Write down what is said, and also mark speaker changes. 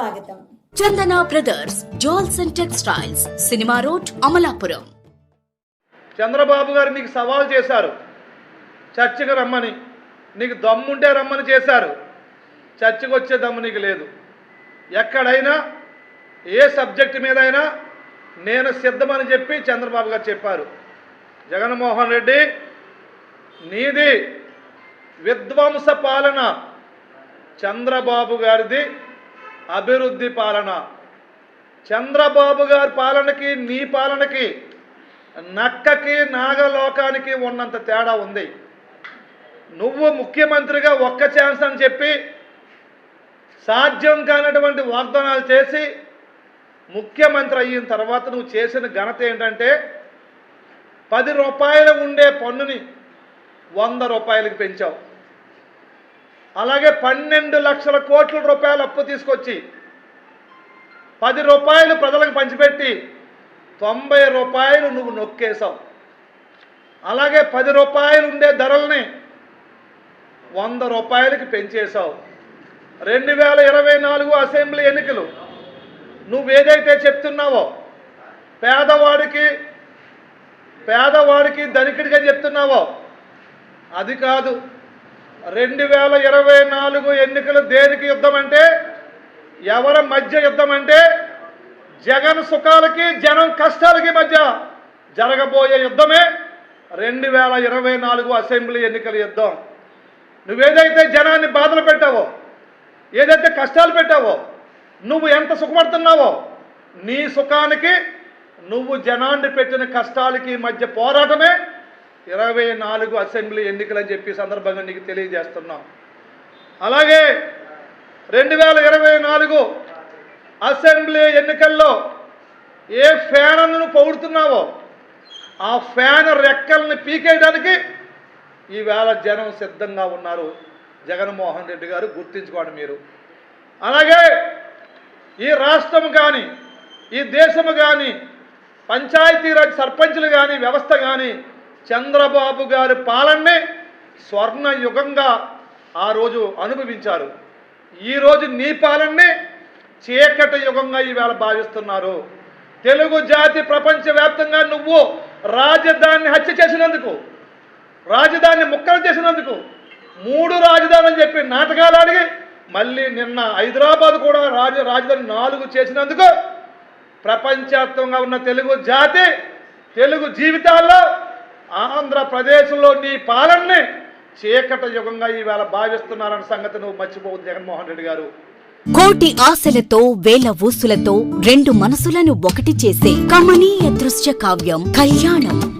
Speaker 1: స్వాగతం.
Speaker 2: Chandana brothers jewels and textiles cinema road Amalapuram.
Speaker 3: Chandrababu గారు నీకు సవాల్ చేశారు. చర్చకు రమ్మని. నీకు దమ్ముంటే రమ్మని చేశారు. చర్చకు వచ్చే దమ్ము నీకు లేదు. ఎక్కడైనా ఏ సబ్జెక్ట్ మీద అయినా నేను సిద్ధమని చెప్పి చంద్రబాబు గారు చెప్పారు. జగన్మోహన్ రెడ్డి నీది విధ్వంస పాలన చంద్రబాబు గారిది. అభివృద్ధి పాలన. చంద్రబాబు గారి పాలనకి నీ పాలనకి నక్కకి నాగలోకానికి ఉన్నంత తేడా ఉంది. నువ్వు ముఖ్యమంత్రిగా ఒక్క ఛాన్స్ అని చెప్పి సాధ్యం కానటువంటి వాగ్దానాలు చేసి ముఖ్యమంత్రి అయిన తర్వాత నువ్వు చేసిన ఘనత ఏంటంటే పది రూపాయలు ఉండే పన్నుని వంద రూపాయలకి పెంచావు. అలాగే పన్నెండు లక్షల కోట్ల రూపాయలు అప్పు తీసుకొచ్చి పది రూపాయలు ప్రజలకు పంచిపెట్టి తొంభై రూపాయలు నువ్వు నొక్కేశావు. అలాగే పది రూపాయలు ఉండే ధరల్ని వంద రూపాయలకి పెంచేశావు. రెండు వేల ఇరవై నాలుగు అసెంబ్లీ ఎన్నికలు నువ్వేదైతే చెప్తున్నావో పేదవాడికి పేదవాడికి ధనికుడిగా చెప్తున్నావో అది కాదు. రెండు వేల ఇరవై నాలుగు ఎన్నికలు దేనికి యుద్ధం అంటే ఎవరి మధ్య యుద్ధం అంటే జగన్ సుఖాలకి జనం కష్టాలకి మధ్య జరగబోయే యుద్ధమే రెండు వేల ఇరవై నాలుగు అసెంబ్లీ ఎన్నికల యుద్ధం. నువ్వేదైతే జనాన్ని బాధలు పెట్టావో ఏదైతే కష్టాలు పెట్టావో నువ్వు ఎంత సుఖపడుతున్నావో నీ సుఖానికి నువ్వు జనాన్ని పెట్టిన కష్టాలకి మధ్య పోరాటమే ఇరవై నాలుగు అసెంబ్లీ ఎన్నికలని చెప్పి సందర్భంగా నీకు తెలియజేస్తున్నాం. అలాగే రెండు వేల ఇరవై నాలుగు అసెంబ్లీ ఎన్నికల్లో ఏ ఫ్యాన్ నువ్వు పొగుడుతున్నావో ఆ ఫ్యాన్ రెక్కల్ని పీకేయడానికి ఈవేళ జనం సిద్ధంగా ఉన్నారు. జగన్మోహన్ రెడ్డి గారు గుర్తించుకోండి మీరు. అలాగే ఈ రాష్ట్రం కానీ ఈ దేశము కానీ పంచాయతీరాజ్ సర్పంచులు కానీ వ్యవస్థ కానీ చంద్రబాబు గారి పాలనే స్వర్ణ యుగంగా ఆ రోజు అనుభవించారు. ఈరోజు నీ పాలనే చీకటి యుగంగా ఈవేళ భావిస్తున్నారు. తెలుగు జాతి ప్రపంచవ్యాప్తంగా నువ్వు రాజధానిని హత్య చేసినందుకు రాజధాని ముక్కలు చేసినందుకు మూడు రాజధాని అని చెప్పి నాటకాలు అడిగి మళ్ళీ నిన్న హైదరాబాద్ కూడా రాజ రాజధాని నాలుగు చేసినందుకు ప్రపంచవ్యాప్తంగా ఉన్న తెలుగు జాతి తెలుగు జీవితాల్లో ఆంధ్రప్రదేశ్లో నీ పాలనని చీకట యుగంగా ఈవేళ భావిస్తున్నారన్న సంగతి నువ్వు మర్చిపోవద్దు జగన్మోహన్ రెడ్డి గారు.
Speaker 2: కోటి ఆశలతో వేల ఊసులతో రెండు మనసులను ఒకటి చేసే కమనీయ దృశ్య కావ్యం కళ్యాణం.